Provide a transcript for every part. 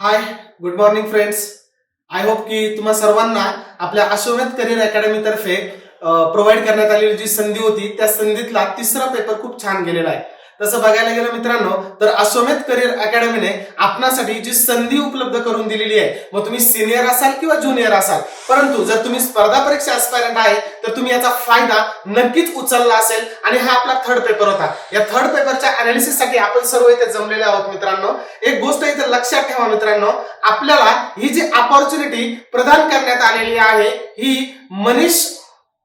Hi good morning friends I hope की तुम्हा सर्वांना आपल्या अश्वमेध करिअर अकॅडमी तर्फे प्रोव्हाइड करण्यात आलेली जी संधी होती त्या संधीतला तिसरा पेपर खूप छान गेलेला आहे. तसं बघायला गेलं मित्रांनो तर अश्वमेध करिअर अकॅडमीने आपणासाठी जी संधी उपलब्ध करून दिलेली आहे मग तुम्ही सिनियर असाल किंवा ज्युनियर असाल परंतु जर तुम्ही स्पर्धा परीक्षा ऍस्पायरंट आहे तर तुम्ही याचा फायदा नक्कीच उचलला असेल आणि हा आपला थर्ड पेपर होता. या थर्ड पेपरच्या अनालिसिससाठी आपण सर्व इथे जमलेले आहोत मित्रांनो. एक गोष्ट इथे लक्षात ठेवा मित्रांनो आपल्याला ही जी अपॉर्च्युनिटी प्रदान करण्यात आलेली आहे ही मनीष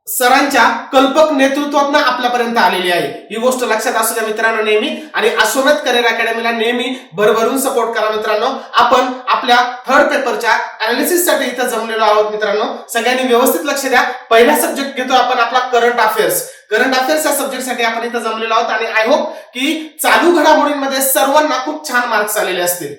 सरांच्या कल्पक नेतृत्वातनं आपल्यापर्यंत आलेली आहे. ही गोष्ट लक्षात असू द्या मित्रांनो नेहमी. आणि अश्वमेध करिअर अकॅडमीला नेहमी भरभरून सपोर्ट करा मित्रांनो. आपण आपल्या थर्ड पेपरच्या अनालिसिससाठी इथं जमलेलो आहोत मित्रांनो. सगळ्यांनी व्यवस्थित लक्ष द्या. पहिला सब्जेक्ट घेतो आपण आपला करंट अफेअर्स करंट अफेअर्स या सब्जेक्टसाठी आपण इथं जमलेलो आहोत. आणि आय होप की चालू घडामोडींमध्ये सर्वांना खूप छान मार्क्स आलेले असतील.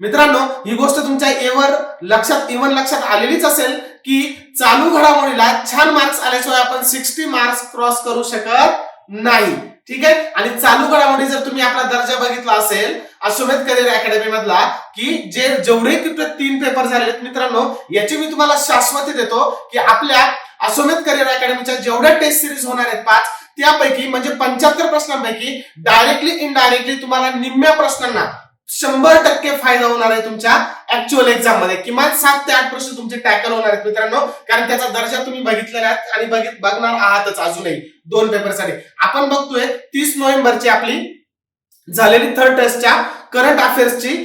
मित्रांनो ही गोष्ट तुमच्या एवर लक्षात इव्हन लक्षात आलेलीच असेल. की चालू घडामोडीला छान मार्क्स आल्याशिवाय आपण सिक्स्टी मार्क्स क्रॉस करू शकत नाही. ठीक आहे? आणि चालू घडामोडी जर तुम्ही आपला दर्जा बघितला असेल अश्वमेध करिअर अकॅडमी मधला की जे जेवढे तीन पेपर झालेत मित्रांनो याची मी तुम्हाला शाश्वती देतो की आपल्या अश्वमेध करिअर अकॅडमीच्या जेवढ्या टेस्ट सिरीज होणार आहेत पाच त्यापैकी म्हणजे पंच्याहत्तर प्रश्नांपैकी डायरेक्टली इनडायरेक्टली तुम्हाला निम्म्या प्रश्नांना शंभर टक्के फायदा होणार आहे तुमच्या ऍक्च्युअल एक्झाममध्ये. किमान सात ते आठ प्रश्न तुमचे टॅकल होणार आहेत मित्रांनो. कारण त्याचा दर्जा तुम्ही बघितलेला आहात आणि बघित बघणार आहातच अजूनही दोन पेपरसाठी आपण बघतोय तीस नोव्हेंबरची आपली झालेली थर्ड टेस्टच्या करंट अफेअर्सची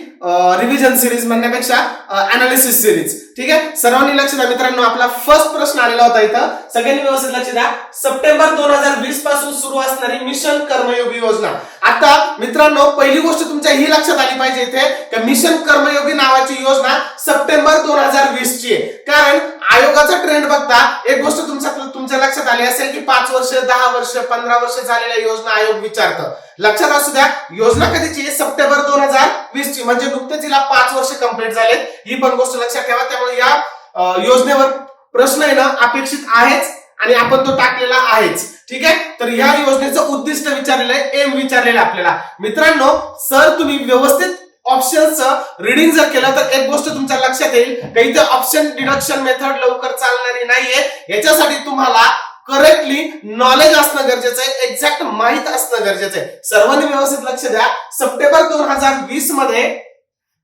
रिव्हिजन सिरीज म्हणण्यापेक्षा अनालिसिस सिरीज ठीक आहे? सर्वांनी लक्ष द्या मित्रांनो. आपला फर्स्ट प्रश्न आलेला होता इथं. सगळ्यांनी व्यवस्थित लक्ष द्या. सप्टेंबर दोन हजार वीसपासून सुरू असणारी मिशन कर्मयोगी योजना. आता मित्रांनो पहिली गोष्ट तुमच्या ही लक्षात आली पाहिजे इथे. की मिशन कर्मयोगी नावाची योजना सप्टेंबर दोन हजार वीस ची आहे. कारण आयोगाचा ट्रेंड बघता एक गोष्ट तुमच्या तुमच्या लक्षात आली असेल की पाच वर्ष दहा वर्ष पंधरा वर्ष झालेल्या योजना आयोग विचारतं. लक्षात असू द्या योजना कधीची सप्टेंबर दोन हजार वीस ची. म्हणजे नुकतेच तिला पाच वर्ष कंप्लीट झाले ही पण गोष्ट लक्षात ठेवा. त्यामुळे या योजनेवर प्रश्न येणं अपेक्षित आहेच आणि आपण तो टाकलेला आहेच. ठीक आहे? तर या योजनेचं उद्दिष्ट विचारलेलं आहे एम विचारलेलं आपल्याला. मित्रांनो सर तुम्ही व्यवस्थित ऑप्शनचं रिडिंग जर केलं तर एक गोष्ट तुमच्या लक्षात येईल. काही तर ऑप्शन डिडक्शन मेथड लवकर चालणारी नाहीये. याच्यासाठी तुम्हाला करेक्टली नॉलेज असणं गरजेचं आहे. एक्झॅक्ट माहीत असणं गरजेचं आहे. सर्वांनी व्यवस्थित लक्ष द्या. सप्टेंबर दोन हजार वीसमध्ये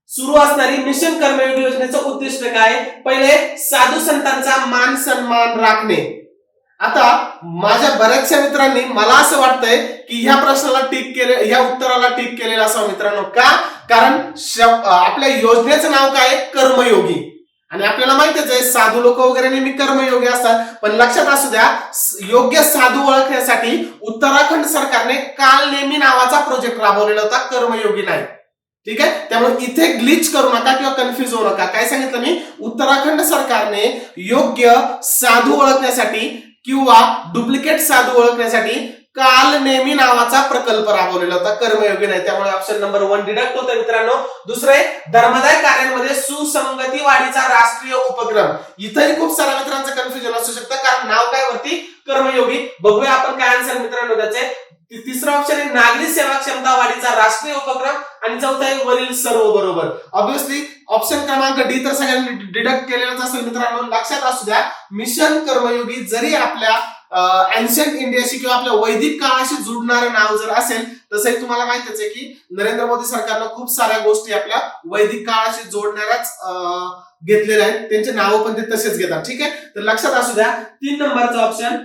सुरू असणारी मिशन कर्मयोगी योजनेचं उद्दिष्ट काय? पहिले साधू संतांचा मान सन्मान राखणे. आता माझ्या बऱ्याचशा मित्रांनी मला असं वाटतंय की ह्या प्रश्नाला टिक केले ह्या उत्तराला टिक केलेलं असावं मित्रांनो. का? कारण आपल्या योजनेचं नाव काय? आहे? कर्मयोगी. आणि आपल्याला माहितीच आहे साधू लोक वगैरे नेहमी कर्मयोगी असतात. पण लक्षात असू द्या योग्य साधू ओळखण्यासाठी उत्तराखंड सरकारने काल नेहमी नावाचा प्रोजेक्ट राबवलेला होता कर्मयोगी नाही. ठीक आहे? त्यामुळे इथे ग्लिच करू नका किंवा कन्फ्युज होऊ नका. काय सांगितलं मी? उत्तराखंड सरकारने योग्य साधू ओळखण्यासाठी किंवा डुप्लिकेट साधू ओळखण्यासाठी काल नेहमी नावाचा प्रकल्प राबवलेला होता. कर्मयोगी नाही. त्यामुळे ऑप्शन नंबर वन डिडक्ट होतो मित्रांनो. दुसरे धर्मदाय कार्यांमध्ये सुसंगती वाढीचा राष्ट्रीय उपक्रम. इथंही खूप साऱ्या मित्रांचं कन्फ्युजन असू शकतं कारण नाव काय वरती? कर्मयोगी. बघूया आपण काय आन्सर मित्रांनो त्याचे. तिसरा ऑप्शन आहे नागरी सेवा क्षमता वाढीचा राष्ट्रीय उपक्रम. आणि चौथा आहे वरील सर्व बरोबर. ऑब्व्हियसली ऑप्शन क्रमांक डी तर सगळ्यांनी डिडक्ट केलेलाच असेल मित्रांनो. लक्षात असू द्या मिशन कर्मयोगी जरी आपल्या एन्शियंट इंडियाशी किंवा आपल्या वैदिक काळाशी जुडणारं नाव जर असेल तसंही तुम्हाला माहितीच आहे की नरेंद्र मोदी सरकारनं खूप साऱ्या गोष्टी आपल्या वैदिक काळाशी जोडणाऱ्याच अं, घेतलेल्या आहेत. त्यांचे नावं पण ते तसेच घेतात ठीक आहे? तर लक्षात असू द्या तीन नंबरचा ऑप्शन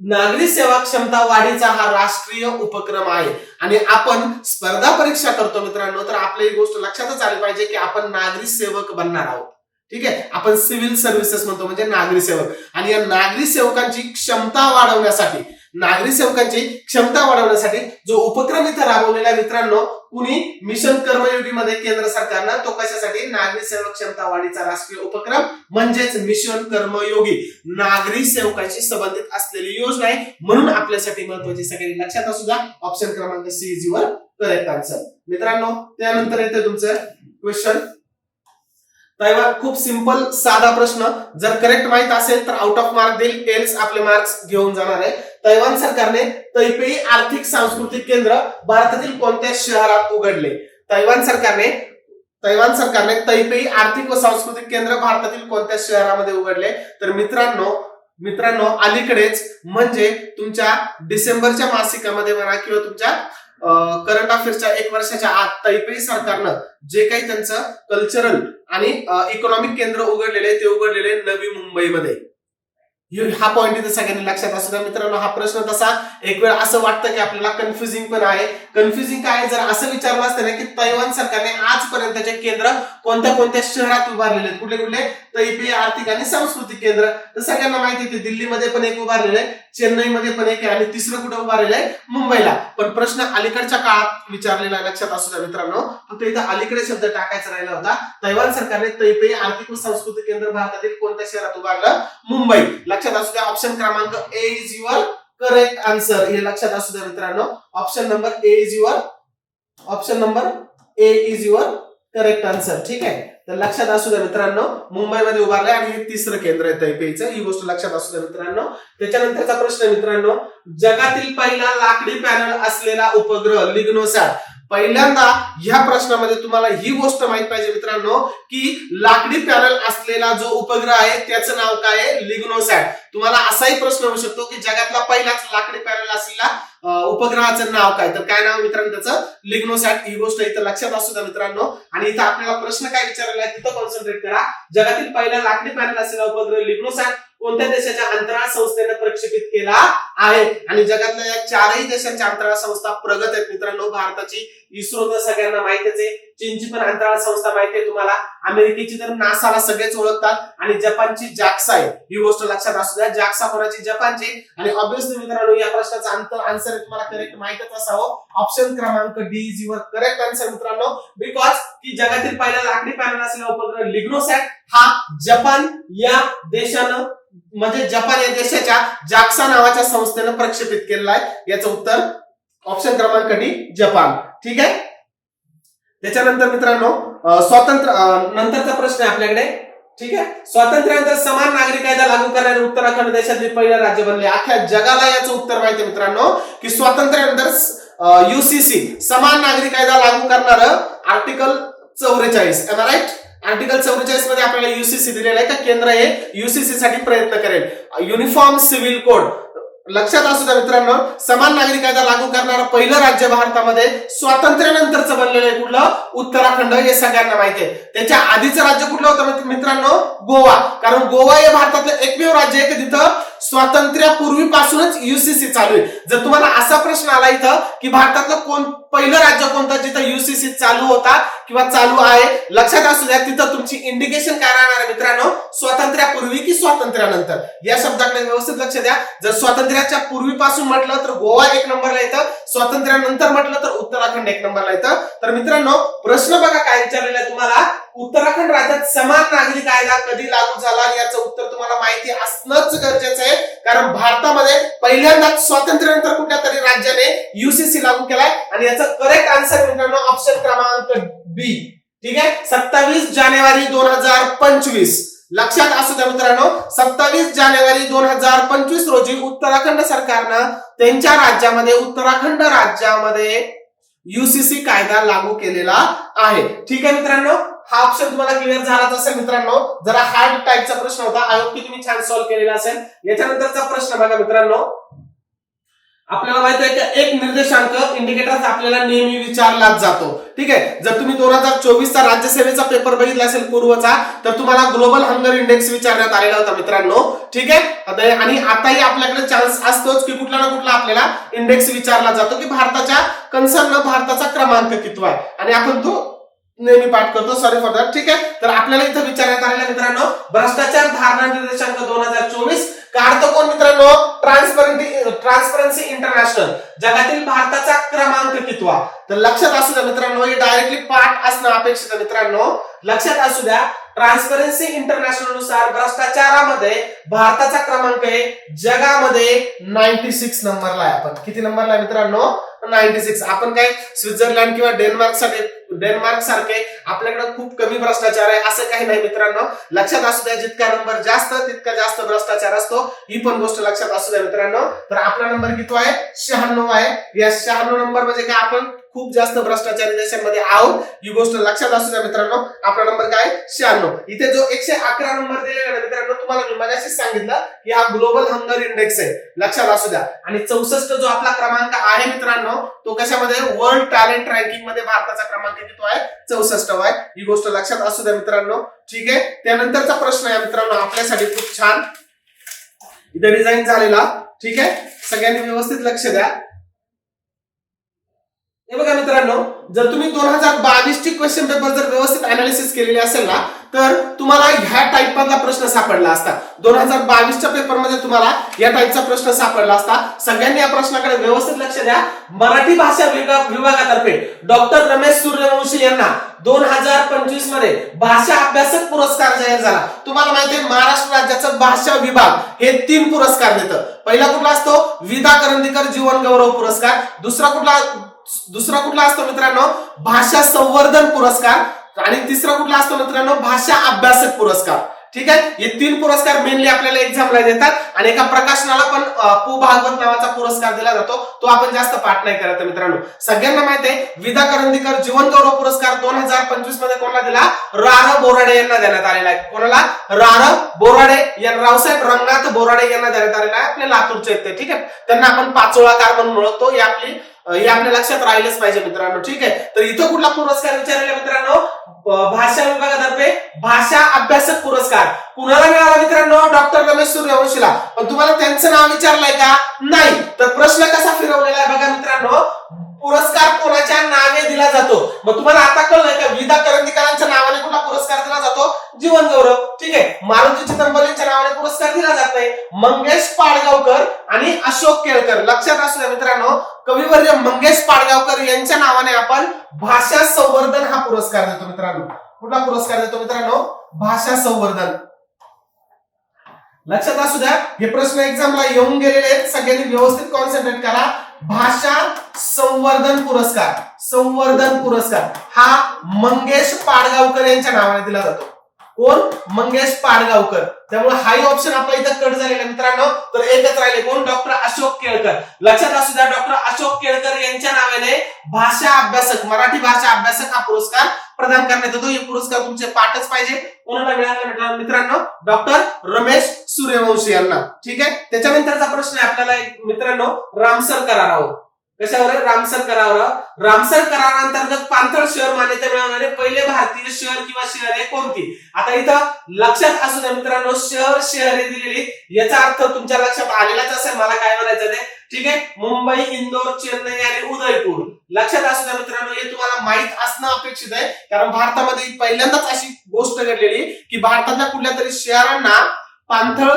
नागरी सेवा क्षमता वाढीचा हा राष्ट्रीय उपक्रम आहे. आणि आपण स्पर्धा परीक्षा करतो मित्रांनो तर आपली ही गोष्ट लक्षातच आली पाहिजे की आपण नागरी सेवक बनणार आहोत. ठीक आहे? आपण सिव्हिल सर्व्हिसेस म्हणतो म्हणजे नागरी सेवक. आणि या नागरी सेवकांची क्षमता वाढवण्यासाठी नागरी सेवकांची क्षमता वाढवण्यासाठी जो उपक्रम इथे राबवलेला मित्रांनो कुणी मिशन कर्मयोगी मध्ये केंद्र सरकारनं तो कशासाठी? नागरी सेवक क्षमता वाढीचा राष्ट्रीय उपक्रम म्हणजेच मिशन कर्मयोगी. नागरी सेवकांशी संबंधित असलेली योजना आहे म्हणून आपल्यासाठी महत्वाची सगळी लक्षात असू द्या. ऑप्शन क्रमांक सी इज करेक्ट आन्सर मित्रांनो त्यानंतर येते तुमचं क्वेश्चन तेव्हा खूप सिंपल साधा प्रश्न. जर करेक्ट माहीत असेल तर आउट ऑफ मार्क देईल. एल्स आपले मार्क्स घेऊन जाणार आहे. तैवान सरकारने तैपेई आर्थिक सांस्कृतिक केंद्र भारतातील कोणत्या शहरात उघडले? तैवान सरकारने तैवान सरकारने तैपेई आर्थिक व सांस्कृतिक केंद्र भारतातील कोणत्या शहरामध्ये उघडले? तर मित्रांनो मित्रांनो अलीकडेच म्हणजे तुमच्या डिसेंबरच्या मासिकामध्ये म्हणा किंवा तुमच्या करंट अफेअर्सच्या एक वर्षाच्या आत तैपेई सरकारनं जे काही त्यांचं कल्चरल आणि इकॉनॉमिक केंद्र उघडलेले ते उघडलेले नवी मुंबईमध्ये. हा पॉईंट इथे सगळ्यांनी लक्षात असू द्या. मित्रांनो हा प्रश्न तसा एक वेळ असं वाटतं की आपल्याला कन्फ्युजिंग पण आहे. कन्फ्युजिंग काय आहे? जर असं विचारलं असतं ना की तैवान सरकारने आजपर्यंतचे केंद्र कोणत्या कोणत्या शहरात उभारलेले आहेत? कुठले कुठले? तैपी आर्थिक आणि सांस्कृतिक केंद्र. तर सगळ्यांना माहिती आहे दिल्लीमध्ये पण एक उभारलेलं आहे चेन्नईमध्ये पण एक आहे आणि तिसरं कुठं उभारलेलं आहे? मुंबईला. पण प्रश्न अलीकडच्या काळात विचारलेला लक्षात असू द्या मित्रांनो. फक्त इथं अलीकडे शब्द टाकायचा राहिला होता. तैवान सरकारने तैपे आर्थिक व सांस्कृतिक केंद्र भारतातील कोणत्या शहरात उभारलं? मुंबई. लक्षात असू द्या ऑप्शन क्रमांक A is your correct answer हे लक्षात असू द्या मित्रांनो. Option number A is your option number A is your correct answer ठीक आहे? तर लक्षात असू द्या मित्रांनो. मुंबईमध्ये उभारलंय आणि हे तिसरं केंद्र आहे तैपेईचं. ही गोष्ट लक्षात असू द्या मित्रांनो. त्याच्यानंतरचा प्रश्न आहे मित्रांनो. जगातील पहिला लाकडी पॅनल असलेला उपग्रह लिग्नोसॅट पहिल्यांदा ह्या प्रश्नामध्ये तुम्हाला ही गोष्ट माहीत पाहिजे मित्रांनो की लाकडी पॅनल असलेला जो उपग्रह आहे त्याचं नाव काय आहे? लिग्नोसॅट. तुम्हाला असाही प्रश्न होऊ शकतो की जगातला पहिलाच लाकडी पॅनल असलेला उपग्रहाचं नाव काय? तर काय नाव मित्रांनो त्याचं? लिग्नोसॅट. ही गोष्ट इथं लक्षात असू द्या मित्रांनो. आणि इथं आपल्याला प्रश्न काय विचारलेला आहे तिथं कॉन्सन्ट्रेट करा. जगातील पहिला लाकडी पॅनल असलेला उपग्रह लिग्नोसॅट. कोणत्या देशाच्या अंतराळ संस्थेने प्रक्षेपित केला आहे? आणि जगातल्या या चारही देशांच्या अंतराळ संस्था प्रगत आहेत. मित्रांनो भारताची इस्रो तर सगळ्यांना माहितीच आहे. चीनची पण अंतराळ संस्था माहिती आहे तुम्हाला. अमेरिकेची तर नासाला सगळेच ओळखतात आणि जपानची जाक्सा आहे. ही गोष्ट लक्षात असू द्या. जाक्सा कोणाची? जपानची. आणि ऑब्विसली मित्रांनो या प्रश्नाचा अंतर आन्सर तुम्हाला करेक्ट माहितच असावं. ऑप्शन क्रमांक D is your correct answer मित्रांनो. बिकॉज की जगातील पहिला लाकडी पॅनल असलेला उपग्रह लिग्नोसॅट हा जपान या देशानं म्हणजे जपान या देशाच्या जाक्सा नावाच्या संस्थेनं प्रक्षेपित केलेला आहे. याचं उत्तर ऑप्शन क्रमांक डी जपान. ठीक आहे? त्याच्यानंतर मित्रांनो स्वातंत्र्य नंतरचा प्रश्न आहे आपल्याकडे. ठीक आहे? स्वातंत्र्यानंतर समान नागरी कायदा लागू करणारे उत्तराखंड देशातील पहिलं राज्य बनले. अख्ख्या जगाला याचं उत्तर माहिती मित्रांनो की स्वातंत्र्यानंतर युसीसी समान नागरी कायदा लागू करणारं आर्टिकल चौवेचाळीस. एम राईट आर्टिकल चौवेचाळीसमध्ये आपल्याला युसीसी दिलेलं आहे का केंद्र हे युसीसी साठी प्रयत्न करेल. युनिफॉर्म सिव्हिल कोड लक्षात असू द्या मित्रांनो समान नागरी कायदा लागू करणारं पहिलं राज्य भारतामध्ये स्वातंत्र्यानंतरचं बनलेलं आहे कुठलं? उत्तराखंड हे सगळ्यांना माहिती आहे. त्याच्या आधीचं राज्य कुठलं होतं मित्रांनो? गोवा. कारण गोवा हे भारतातलं एकमेव राज्य आहे की तिथं स्वातंत्र्यापूर्वीपासूनच युसीसी चालू आहे. जर तुम्हाला असा प्रश्न आला इथं की भारतातलं कोण पहिलं राज्य कोणतं जिथं युसीसी चालू होता किंवा चालू आहे लक्षात असू द्या तिथं तुमची इंडिकेशन काय राहणार आहे मित्रांनो? स्वातंत्र्यापूर्वी की स्वातंत्र्यानंतर? या शब्दाकडे व्यवस्थित लक्ष द्या. जर स्वातंत्र्याच्या पूर्वीपासून म्हटलं तर गोवा एक नंबरला येतं. स्वातंत्र्यानंतर म्हटलं तर उत्तराखंड एक नंबरला येतं. तर मित्रांनो प्रश्न बघा काय विचारलेला आहे तुम्हाला. उत्तराखंड राज्यात समान नागरी कायदा कधी लागू झाला याचं उत्तर तुम्हाला माहिती असणंच गरजेचं आहे. कारण भारतामध्ये पहिल्यांदाच स्वातंत्र्यानंतर कुठल्या तरी राज्याने युसीसी लागू केलाय. आणि याचा करेक्ट आन्सर मित्रांनो ऑप्शन क्रमांक बी ठीक आहे? सत्तावीस जानेवारी दोन हजार पंचवीस. लक्षात असू द्या मित्रांनो सत्तावीस जानेवारी दोन हजार पंचवीस रोजी उत्तराखंड सरकारनं त्यांच्या राज्यामध्ये उत्तराखंड राज्यामध्ये युसीसी कायदा लागू केलेला आहे. ठीक आहे मित्रांनो? हा ऑप्शन तुम्हाला क्लिअर झालाच असेल मित्रांनो. जरा हार्ड टाईपचा प्रश्न होता. आय होप की तुम्ही छान सॉल्व्ह केलेला असेल. याच्यानंतरचा प्रश्न बघा मित्रांनो. आपल्याला माहीत आहे की एक निर्देशांक इंडिकेटर आपल्याला नेहमी विचारलाच जातो. ठीक आहे? जर तुम्ही दोन हजार चोवीसचा राज्यसेवेचा पेपर बघितला असेल पूर्वचा तर तुम्हाला ग्लोबल हंगर इंडेक्स विचारण्यात आलेला होता मित्रांनो. ठीक आहे? आता- आणि आताही आपल्याकडे चान्स असतोच की कुठला ना कुठला आपल्याला इंडेक्स विचारला जातो की भारताच्या कन्सर्न भारताचा क्रमांक कितवा आहे. आणि आपण तो नेहमी पाठ करतो. सॉरी फॉर दॅट ठीक आहे? तर आपल्याला इथं विचारण्यात आलेला मित्रांनो भ्रष्टाचार धारणा निर्देशांक दोन हजार चोवीस काढतो कोण मित्रांनो? ट्रान्सपरंटी ट्रान्सपरन्सी इंटरनॅशनल जगातील भारताचा क्रमांक कितवा? तर लक्षात असू द्या मित्रांनो हे डायरेक्टली पाठ असणं अपेक्षित आहे मित्रांनो. लक्षात असू द्या ट्रान्सपरन्सी इंटरनॅशनलनुसार भ्रष्टाचारामध्ये भारताचा क्रमांक आहे जगामध्ये नाईन्टी सिक्स नंबरला आहे आपण. किती नंबरला आहे मित्रांनो? नाईन्टी सिक्स आपण काय? स्वित्झर्लंड किंवा डेन्मार्कसाठी डेन्मार्क सारखे आपल्याकडे खूप कमी भ्रष्टाचार आहे असं काही नाही मित्रांनो. लक्षात असू द्या जितका नंबर जास्त तितका जास्त भ्रष्टाचार असतो. ही पण गोष्ट लक्षात असू द्या मित्रांनो. तर आपला नंबर किती आहे? शहाण्णव आहे. या शहाण्णव नंबर म्हणजे काय? आपण खूप जास्त भ्रष्टाचारी देशांमध्ये आहोत. ही गोष्ट लक्षात असू द्या मित्रांनो. आपला नंबर काय? शहाण्णव. इथे जो एकशे अकरा नंबर दिलेला आहे मित्रांनो तुम्हाला मी मगाशीच सांगितलं की हा ग्लोबल हंगर इंडेक्स आहे. लक्षात असू द्या. आणि चौसष्ट जो आपला क्रमांक आहे मित्रांनो तो कशामध्ये? वर्ल्ड टॅलेंट रँकिंगमध्ये भारताचा क्रमांक किती आहे? चौसष्ट आहे. ही गोष्ट लक्षात असू द्या मित्रांनो. ठीक आहे? त्यानंतरचा प्रश्न आहे मित्रांनो आपल्यासाठी खूप छान. इथे डिझाईन झालेला. ठीक आहे? सगळ्यांनी व्यवस्थित लक्ष द्या. हे बघा मित्रांनो जर तुम्ही दोन हजार बावीसची क्वेश्चन पेपर जर व्यवस्थित अनालिसिस केलेली असेल ना तर तुम्हाला ह्या टाईपचा प्रश्न सापडला असता. दोन हजार बावीसच्या पेपरमध्ये तुम्हाला या टाईपचा प्रश्न सापडला असता. सगळ्यांनी या प्रश्नाकडे व्यवस्थित लक्ष द्या. मराठी भाषा विभागातर्फे डॉक्टर रमेश सूर्यवंशी यांना दोन हजार पंचवीसमध्ये भाषा अभ्यासक पुरस्कार जाहीर झाला. तुम्हाला माहिती आहे महाराष्ट्र राज्याचं भाषा विभाग हे तीन पुरस्कार देतं. पहिला कुठला असतो? विदा करंदीकर जीवन गौरव पुरस्कार. दुसरा कुठला दुसरा कुठला असतो मित्रांनो? भाषा संवर्धन पुरस्कार. आणि तिसरा कुठला असतो मित्रांनो? भाषा अभ्यासक पुरस्कार. ठीक आहे? हे तीन पुरस्कार मेनली आपल्याला एक्झामला देतात. आणि एका प्रकाशनाला पण पू पु भागवत नावाचा पुरस्कार दिला जातो. तो आपण जास्त पाठ नाही करत मित्रांनो. सगळ्यांना माहिती आहे विदा करंदीकर जीवन गौरव पुरस्कार दोन हजार पंचवीसमध्ये कोणाला दिला? रार बोराडे यांना देण्यात आलेला आहे. कोणाला? रार बोराडे या रावसाहेब रंगनाथ बोराडे यांना देण्यात आलेला आहे आपल्या लातूरचे इथे ठीक आहे? त्यांना आपण पाचोळाकार म्हणून ओळखतो. ही आपली हे आपल्या लक्षात राहिलंच पाहिजे मित्रांनो ठीक आहे? तर इथं कुठला पुरस्कार विचारलेला मित्रांनो? भाषा विभागातर्फे भाषा अभ्यासक पुरस्कार. कुणाला मिळाला मित्रांनो डॉक्टर रमेश सूर्यवंशीला पण तुम्हाला त्यांचं नाव विचारलंय का? नाही. तर प्रश्न कसा फिरवलेला आहे बघा मित्रांनो. पुरस्कार कोणाच्या नावे दिला जातो? मग तुम्हाला आता कळलंय का? विदा करंदीकरांच्या नावाने कुठला पुरस्कार दिला जातो? जीवन गौरव ठीक आहे? मारुती चिदंबरेंच्या नावाने पुरस्कार दिला जात नाही मंगेश पाडगावकर आणि अशोक केळकर. लक्षात असू द्या मित्रांनो कविवर्य मंगेश पाडगावकर यांच्या नावाने आपण भाषा संवर्धन हा पुरस्कार देतो मित्रांनो. कुठला पुरस्कार देतो मित्रांनो? भाषा संवर्धन. लक्षात असू द्या हे प्रश्न एक्झामला येऊन गेलेले आहेत. सगळ्यांनी व्यवस्थित कॉन्सन्ट्रेट करा. भाषा संवर्धन पुरस्कार. संवर्धन पुरस्कार. हा मंगेश पाडगावकर यांच्या नावाने दिला जातो. कोण? मंगेश पाडगावकर. त्यामुळे हाही ऑप्शन आपला इथं कट झालेला मित्रांनो. तर एकच राहिले कोण? डॉक्टर अशोक केळकर. लक्षात असू द्या डॉक्टर अशोक केळकर यांच्या नावाने भाषा अभ्यासक मराठी भाषा अभ्यासक हा पुरस्कार प्रदान करण्यात येतो. हे पुरस्कार तुमचे पाठच पाहिजे. कोणाला मिळाला मित्र- मित्रांनो? डॉक्टर रमेश सूर्यवंशी यांना. ठीक आहे? त्याच्यानंतरचा प्रश्न आहे आपल्याला एक मित्रांनो रामसर करारावर. कशावर? रामसर करारावर रामसर करारांतर्गत पाणथळ शहर मान्यता मिळवणारे पहिले भारतीय शहर किंवा शहरे कोणती? आता इथं लक्षात असू द्या मित्रांनो शहर शहरे दिलेली. याचा अर्थ तुमच्या लक्षात आलेलाच असेल मला काय म्हणायचं ते? ठीक आहे? मुंबई इंदोर चेन्नई आणि उदयपूर. लक्षात असू द्या मित्रांनो हे तुम्हाला माहीत असणं अपेक्षित आहे. कारण भारतामध्ये पहिल्यांदाच अशी गोष्ट घडलेली की भारतातल्या कुठल्या तरी शहरांना पांथळ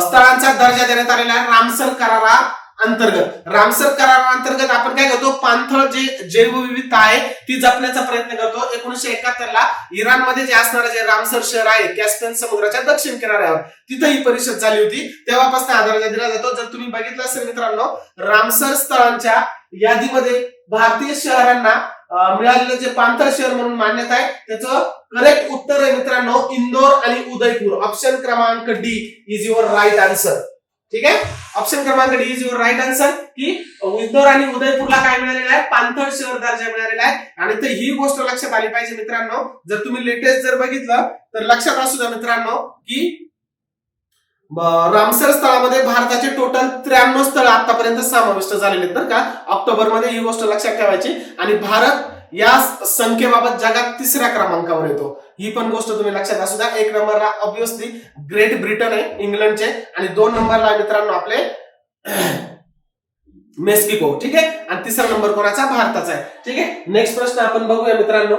स्थळांचा दर्जा देण्यात आलेला आहे. रामसर करारा अंतर्गत. रामसर कराराअंतर्गत आपण काय करतो? पाणथळ जे जैवविविधता आहे ती जपण्याचा प्रयत्न करतो. एकोणीशे एकाहत्तर ला इराणमध्ये जे असणारं जे रामसर शहर आहे कॅस्पियन समुद्राच्या दक्षिण किनाऱ्यावर तिथं ही परिषद झाली होती. तेव्हापासून आधार दिला जातो. जर तुम्ही बघितलं असेल मित्रांनो रामसर स्थळांच्या यादीमध्ये भारतीय शहरांना मिळालेलं जे पांथळ शहर म्हणून मान्यता आहे त्याचं करेक्ट उत्तर आहे मित्रांनो इंदोर आणि उदयपूर. ऑप्शन क्रमांक D is your right answer ठीक आहे? ऑप्शन क्रमांक D is your right answer की इंदोर आणि उदयपूरला काय मिळालेलं आहे? पाणथळ शहर दर्जा मिळालेला आहे. आणि तर ही गोष्ट लक्षात आली पाहिजे मित्रांनो. जर तुम्ही लेटेस्ट जर बघितलं तर लक्षात असू द्या मित्रांनो की रामसर स्थळामध्ये भारताचे टोटल त्र्याण्णव स्थळ आतापर्यंत समाविष्ट झालेले आहेत बरं का. ऑक्टोबरमध्ये ही गोष्ट लक्षात ठेवायची. आणि भारत या संख्येबाबत जगात तिसऱ्या क्रमांकावर येतो. ही पण गोष्ट तुम्ही लक्षात असू द्या. एक नंबरला ऑब्विसली ग्रेट ब्रिटन आहे इंग्लंडचे आणि दोन नंबरला मित्रांनो आपले मेक्सिको. ठीक आहे? आणि तिसरा नंबर कोणाचा? भारताचा आहे. ठीक आहे? नेक्स्ट प्रश्न आपण बघूया मित्रांनो.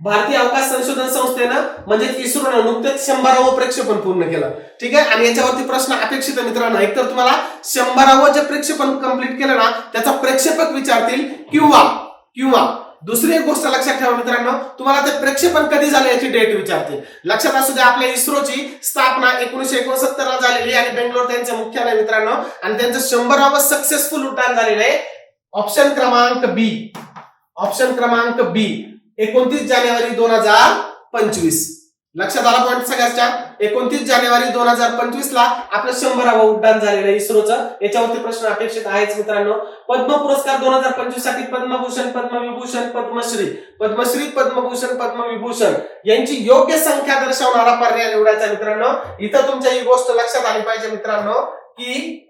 भारतीय अवकाश संशोधन संस्थेनं म्हणजे इस्रोनं नुकतेच शंभरावं प्रक्षेपण पूर्ण केलं. ठीक आहे? आणि याच्यावरती प्रश्न अपेक्षित मित्रांना. मित्रांनो एकतर तुम्हाला शंभरावं जे प्रक्षेपण कंप्लीट केलं ना त्याचा प्रक्षेपक विचारतील किंवा किंवा. दुसरी एक गोष्ट लक्षात ठेवा मित्रांनो तुम्हाला ते प्रक्षेपण कधी झालं याची डेट विचारते लक्षात असू द्या आपल्या इस्रोची स्थापना एकोणीशे एकोणसत्तर ला झालेली आणि बेंगलोर त्यांचं मुख्यालय मित्रांनो. आणि त्यांचं शंभरावं सक्सेसफुल उड्डाण झालेलं आहे. ऑप्शन क्रमांक बी ऑप्शन क्रमांक बी एकोणतीस जानेवारी दोन हजार पंचवीस. लक्षात आला पॉईंट सगळ्याच्या? एकोणतीस जानेवारी दोन हजार पंचवीस ला आपलं शंभरावं उड्डाण झालेलं इस्रोचं. याच्यावरती प्रश्न अपेक्षित आहेच मित्रांनो. पद्म पुरस्कार दोन हजार पंचवीससाठी पद्मभूषण पद्मविभूषण पद्मश्री. पद्मश्री पद्मभूषण पद्मविभूषण. यांची योग्य संख्या दर्शवणारा पर्याय निवडायचा मित्रांनो. इथं तुमच्या ही गोष्ट लक्षात आली पाहिजे मित्रांनो की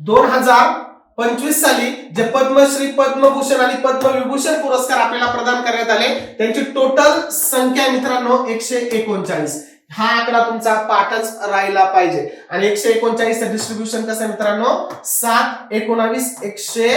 दोन हजार पंचवीस साली जे पद्मश्री पद्मभूषण आणि पद्मविभूषण पुरस्कार आपल्याला प्रदान करण्यात आले त्यांची टोटल संख्या मित्रांनो एकशे एकोणचाळीस. हा आकडा तुमचा पाठच राहिला पाहिजे. आणि एकशे एकोणचाळीसचं डिस्ट्रीब्युशन कसं आहे मित्रांनो? सात एकोणावीस एकशे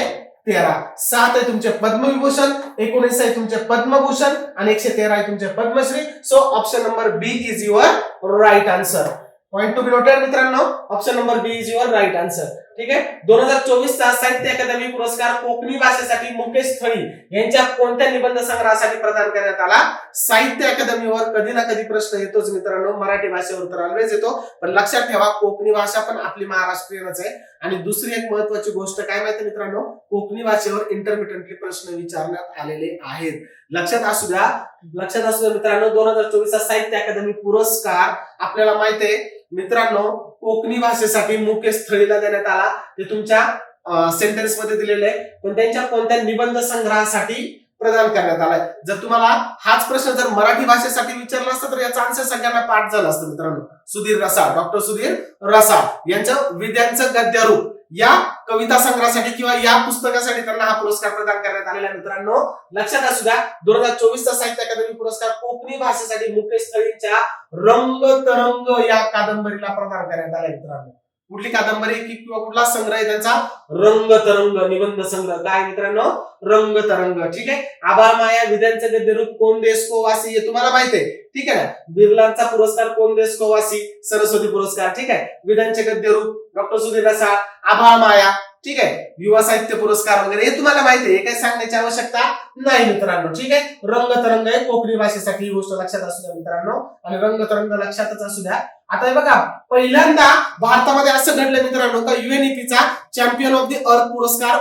तेरा. सात आहे तुमचे पद्मविभूषण एकोणीस आहे तुमचे पद्मभूषण आणि एकशे तेरा आहे तुमचे Padma Shri. So option number B is your right answer point to be noted मित्रांनो option number B is your right answer ठीक आहे? दोन हजार चोवीस चा साहित्य अकादमी पुरस्कार कोकणी भाषेसाठी मुकेश थळी यांच्या कोणत्या निबंध संग्रहासाठी प्रदान करण्यात आला? साहित्य अकादमीवर कधी ना कधी प्रश्न येतोच मित्रांनो. मराठी भाषेवर तर ऑलवेज येतो. पण लक्षात ठेवा कोकणी भाषा पण आपली महाराष्ट्रीयनच आहे. आणि दुसरी एक महत्वाची गोष्ट काय माहिती मित्रांनो? कोकणी भाषेवर इंटरमिडियंटली प्रश्न विचारण्यात आलेले आहेत. लक्षात असू द्या. लक्षात असू द्या मित्रांनो दोन हजार चोवीस चा साहित्य अकादमी पुरस्कार आपल्याला माहिती आहे. मित्रांनो कोकणी भाषेसाठी मुकेश स्थळीला देण्यात आला. ते तुमच्या सेंटेन्समध्ये दिलेलं आहे. पण त्यांच्या कोणत्या निबंध संग्रहासाठी प्रदान करण्यात आलाय? जर तुम्हाला हाच प्रश्न जर मराठी भाषेसाठी विचारला असता तर याचा आन्सर सगळ्यांना पाठ झाला असतं मित्रांनो. सुधीर रसाळ डॉक्टर सुधीर रसाळ यांचं विद्यांचं गद्यरूप. या कविता संग्रहासाठी किंवा या पुस्तकासाठी त्यांना हा पुरस्कार प्रदान करण्यात आलेला आहे. मित्रांनो लक्षात असू द्या दोन हजार चोवीसचा साहित्य अकादमी पुरस्कार कोकणी भाषेसाठी मुकेश स्थळींच्या रंग तरंग या कादंबरीला प्रदान करण्यात आला मित्रांनो. कुठली कादंबरी की किंवा कुठला संग्रह आहे त्यांचा? रंग तरंग निबंध संग्रह. काय मित्रांनो? रंग तरंग. ठीक आहे? आभा माया विद्यांचं गद्यरूप कोण देश कोवासी हे तुम्हाला माहिती आहे. ठीक आहे ना? बिर्लांचा पुरस्कार कोण देश कोवासी सरस्वती पुरस्कार. ठीक आहे? विधानचे गद्यरूप डॉक्टर सुधीर रसाळ. आभा माया. ठीक आहे? युवा साहित्य पुरस्कार वगैरे हे तुम्हाला माहिती आहे हे काही सांगण्याची आवश्यकता नाही मित्रांनो ठीक आहे? रंगतरंग आहे कोकणी भाषेसाठी ही गोष्ट लक्षात असू द्या मित्रांनो आणि रंग तरंग लक्षातच असू द्या. आता हे बघा पहिल्यांदा भारतामध्ये असं घडलं मित्रांनो का युएनईपीचा चॅम्पियन ऑफ द अर्थ पुरस्कार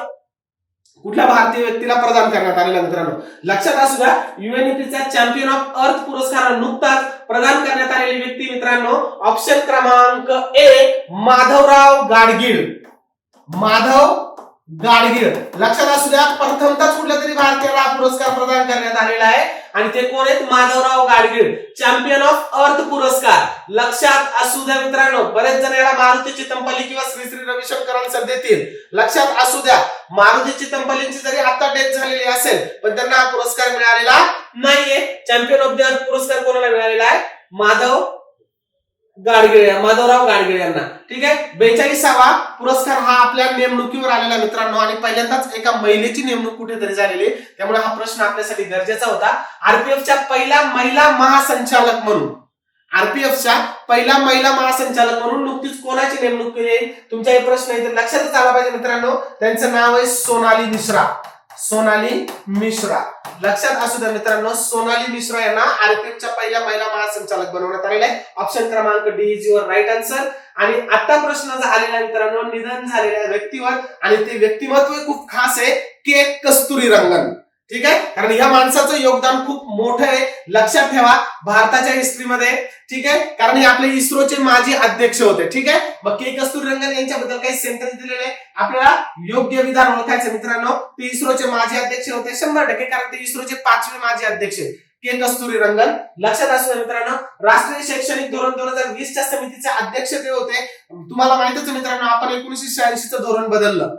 कुठल्या भारतीय व्यक्तीला प्रदान करण्यात आलेला मित्रांनो? लक्षात असू द्या युएनईपीचा चॅम्पियन ऑफ अर्थ पुरस्कार नुकताच प्रदान करण्यात आलेली व्यक्ती मित्रांनो ऑप्शन क्रमांक ए माधवराव गाडगीळ. माधव गाडगीळ. लक्षात असू द्या प्रथमतच कुठल्या तरी भारतीयाला हा पुरस्कार प्रदान करण्यात आलेला आहे. आणि ते कोण आहेत? Madhavrao Gadgil. Champion of earth पुरस्कार. लक्षात असू द्या मित्रांनो बरेच जण याला मारुती चितंपल्ली किंवा श्री श्री रविशंकर देतील. लक्षात असू द्या मारुती चितंपल्लींची जरी आता डेथ झालेली असेल पण त्यांना हा पुरस्कार मिळालेला नाहीये. चॅम्पियन ऑफ द अर्थ पुरस्कार कोणाला मिळालेला आहे? माधव गाडगिळे माधवराव गाडगिळे यांना. ठीक आहे? बेचाळीसावा पुरस्कार हा आपल्या नेमणुकीवर आलेला मित्रांनो. आणि पहिल्यांदाच एका महिलेची नेमणूक कुठेतरी झालेली त्यामुळे हा प्रश्न आपल्यासाठी गरजेचा होता. आरपीएफच्या पहिला महिला महासंचालक म्हणून. आरपीएफच्या पहिला महिला महासंचालक म्हणून नुकतीच कोणाची नेमणूक केली आहे? तुमचा हे प्रश्न इथे लक्षातच आला पाहिजे मित्रांनो. त्यांचं नाव आहे सोनाली मिश्रा. सोनाली मिश्रा. लक्षात असू द्या मित्रांनो सोनाली मिश्रा यांना आरपीएफच्या पहिल्या महिला महासंचालक बनवण्यात आलेला आहे. ऑप्शन क्रमांक D is your right answer आणि आता प्रश्न झालेला मित्रांनो निधन झालेल्या व्यक्तीवर. आणि ते व्यक्तिमत्व खूप खास आहे के कस्तुरी रंगन ठीक आहे? कारण या माणसाचं योगदान खूप मोठं आहे. लक्षात ठेवा भारताच्या हिस्ट्रीमध्ये ठीक आहे? कारण हे आपले इस्रोचे माजी अध्यक्ष होते ठीक आहे? मग के कस्तुरी रंगन यांच्याबद्दल काही सेंटेन्स दिलेले आहे. आपल्याला योग्य विधान ओळखायचं मित्रांनो. ते इस्रोचे माजी अध्यक्ष होते शंभर टक्के कारण ते इस्रोचे पाचवे माजी अध्यक्ष के कस्तुरी रंगन लक्षात असू मित्रांनो. राष्ट्रीय शैक्षणिक धोरण दोन हजार वीसच्या समितीचे अध्यक्ष ते होते. तुम्हाला माहितच मित्रांनो आपण एकोणीसशे शहाऐंशीचं धोरण बदललं.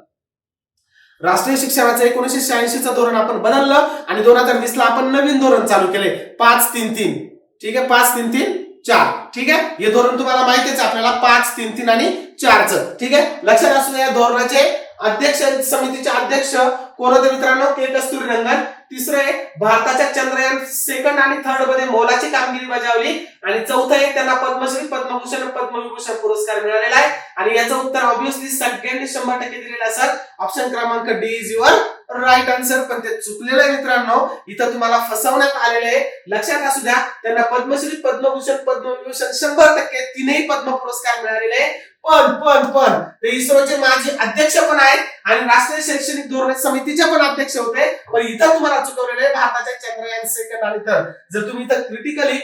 राष्ट्रीय शिक्षणाचं एकोणीसशे शहाऐंशीचं धोरण आपण बदललं आणि दोन हजार वीस ला आपण नवीन धोरण चालू केले. पाच तीन तीन. ठीक आहे? पाच तीन तीन चार. ठीक आहे? हे धोरण तुम्हाला माहितीच आपल्याला पाच तीन तीन आणि चारचं. ठीक आहे? लक्षात असू द्या या धोरणाचे अध्यक्ष समितीचे अध्यक्ष कोण होते मित्रांनो के कस्तुरी रंगन. तिसरं आहे भारताच्या चंद्रयान सेकंड आणि थर्डमध्ये मोलाची कामगिरी बजावली. आणि चौथं आहे त्यांना पद्मश्री पद्मभूषण पद्मविभूषण पुरस्कार मिळालेला आहे. आणि याचं उत्तर ऑब्विसली सगळ्यांनी शंभर टक्के दिलेलं असेल ऑप्शन क्रमांक D is your right answer पण ते चुकलेलं आहे मित्रांनो. इथं तुम्हाला फसवण्यात आलेले आहे. लक्षात असू द्या त्यांना पद्मश्री पद्मभूषण पद्मविभूषण शंभर टक्के तीनही पद्म पुरस्कार मिळालेले आहे. पण पण पण ते इस्रोचे माजी अध्यक्ष पण आहेत. आणि राष्ट्रीय शैक्षणिक धोरण समितीचे पण अध्यक्ष होते. पण इथं तुम्हाला चुकवलेले भारताच्या चंद्रयान सेकंड आणि तर जर तुम्ही इथं क्रिटिकली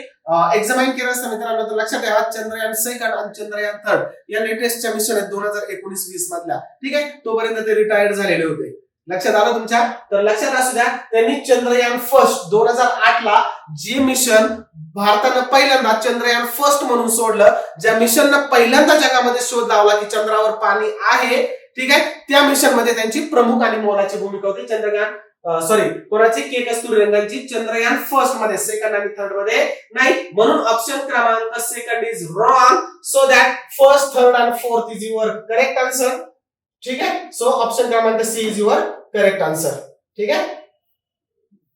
एक्झामाईन केलं असतं मित्रांनो तर लक्षात ठेवा चंद्रयान सेकंड आणि चंद्रयान थर्ड या लेटेस्टच्या मिशन आहेत दोन हजार एकोणीस वीस मधल्या. ठीक आहे? तोपर्यंत ते रिटायर्ड झालेले होते. लक्षात आलं तुमच्या? तर लक्षात असू द्या त्यांनी चंद्रयान फर्स्ट दोन हजार आठ ला जे मिशन भारतानं पहिल्यांदा चंद्रयान फर्स्ट म्हणून सोडलं. ज्या मिशननं पहिल्यांदा जगामध्ये शोध लावला की चंद्रावर पाणी आहे ठीक आहे? त्या मिशनमध्ये त्यांची प्रमुख आणि मोलाची भूमिका होती. चंद्रयान सॉरी कोणाची? के कस्तुरी रंगांची चंद्रयान फर्स्टमध्ये सेकंड आणि थर्डमध्ये. नाही म्हणून ऑप्शन क्रमांक second is wrong so that first third and fourth is your correct answer ठीक आहे? सो ऑप्शन क्रमांक C is your correct answer ठीक आहे?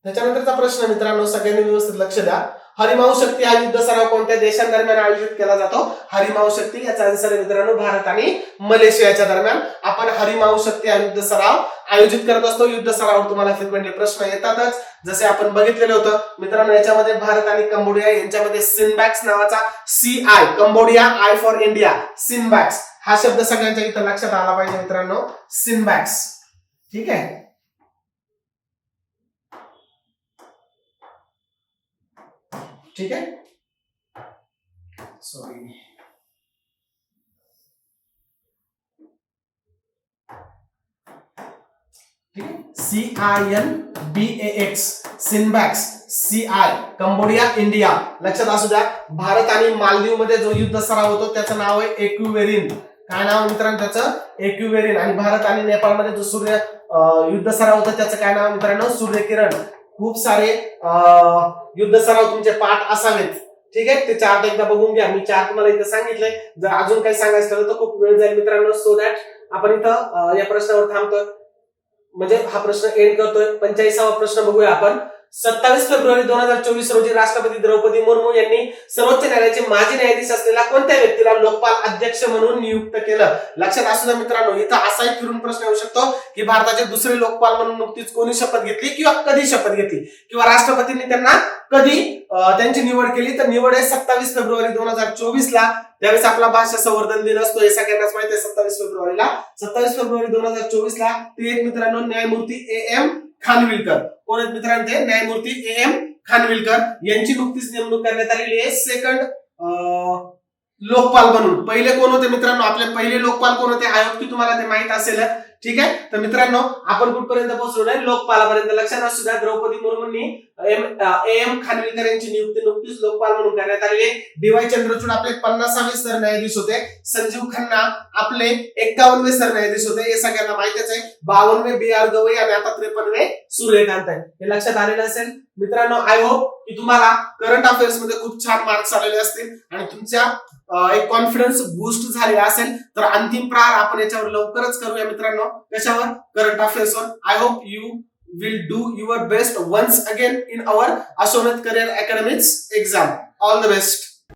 त्याच्यानंतरचा प्रश्न मित्रांनो सगळ्यांनी व्यवस्थित लक्ष द्या. हरिमाऊ शक्ती हा युद्ध सराव कोणत्या देशांदरम्यान आयोजित केला जातो? हरिमाऊ शक्ती याचा आन्सर आहे मित्रांनो भारत आणि मलेशियाच्या दरम्यान. आपण हरिमाऊ शक्ती हा युद्ध सराव आयोजित करत असतो. युद्ध सरावर तुम्हाला फ्रिक्वेंटली प्रश्न येतातच. जसे आपण बघितलेलं होतं मित्रांनो याच्यामध्ये भारत आणि कंबोडिया यांच्यामध्ये सिनबॅक्स नावाचा C I Cambodia I for India CINBAX हा शब्द सगळ्यांच्या इथं लक्षात आला पाहिजे मित्रांनो सिनबॅक्स ठीक आहे? ठीक आहे सॉरी ठीक C I N B A X CINBAX C I Cambodia India लक्षात असू द्या भारत आणि मालदीवमध्ये जो युद्ध सराव होतो त्याचं नाव आहे एक्युवेरिन. काय नाव मित्रांनो त्याचं? एक्युवेरिन. आणि भारत आणि नेपाळमध्ये जो सूर्य युद्ध सराव होता त्याचं काय नाव मित्रांनो? सूर्यकिरण. खूप सारे युद्ध सराव तुमचे पाठ असावेत. ठीक आहे? ते चार्ट एकदा बघून घ्या. मी चार्ट मला इथं सांगितलंय. जर अजून काही सांगायचं ठरलं तर खूप वेळ जाईल मित्रांनो. सो दॅट आपण इथं या प्रश्नावर थांबतोय. म्हणजे हा प्रश्न एंड करतोय. पंचाळीसावा प्रश्न बघूया आपण. सत्तावीस फेब्रुवारी दोन हजार चोवीस रोजी राष्ट्रपती द्रौपदी मुर्मू यांनी सर्वोच्च न्यायालयाचे माजी न्यायाधीश असलेल्या कोणत्या व्यक्तीला लोकपाल अध्यक्ष म्हणून नियुक्त केलं? लक्षात असू द्या मित्रांनो इथं असाही फिरून प्रश्न येऊ शकतो की भारताचे दुसरे लोकपाल म्हणून नुकतीच कोणी शपथ घेतली किंवा कधी शपथ घेतली? किंवा राष्ट्रपतींनी त्यांना कधी त्यांची निवड केली? तर निवड आहे सत्तावीस फेब्रुवारी दोन हजार चोवीस ला त्यावेळेस आपला भाषा संवर्धन दिन असतो हे सगळ्यांनाच माहिती आहे सत्तावीस फेब्रुवारीला. सत्तावीस फेब्रुवारी दोन हजार चोवीस ला ते एक मित्रांनो न्यायमूर्ती ए एम खानविलकर. कोण मित्रांचे? मित्रांनो ते न्यायमूर्ती ए एम खानविलकर. यांची नुकतीच नेमणूक करण्यात आलेली आहे. सेकंड लोकपाल म्हणून पहिले कोण होते मित्रांनो? आपले पहिले लोकपाल कोण होते? आयोग की तुम्हाला ते माहीत असेल ठीक आहे? तर मित्रांनो आपण कुठपर्यंत पोहोचलो नाही लोकपालापर्यंत. लक्षात असू द्या द्रौपदी मुर्मूंनी एम एम खानविलकर यांची नियुक्ती नुकतीच लोकपाल म्हणून करण्यात आलेली डीवाय चंद्रचूड आपले पन्नासावे सरन्यायाधीश होते. संजीव खन्ना आपले एक्कावनवे सरन्यायाधीश होते. हे सगळ्यांना माहितीच आहे. बावनवे बी आर गवई आणि आता त्रेपन्नवे सूर्यकांत आहे हे लक्षात आलेलं असेल. मित्रांनो आय होप की तुम्हाला करंट अफेअर्समध्ये खूप छान मार्क्स आलेले असतील आणि तुमच्या एक कॉन्फिडन्स बूस्ट झालेला असेल तर अंतिम प्रहार आपण याच्यावर लवकरच करूया मित्रांनो. कशावर? Current अफेअर्सवर I hope you will do your best once again in our Asonat career academics exam all the best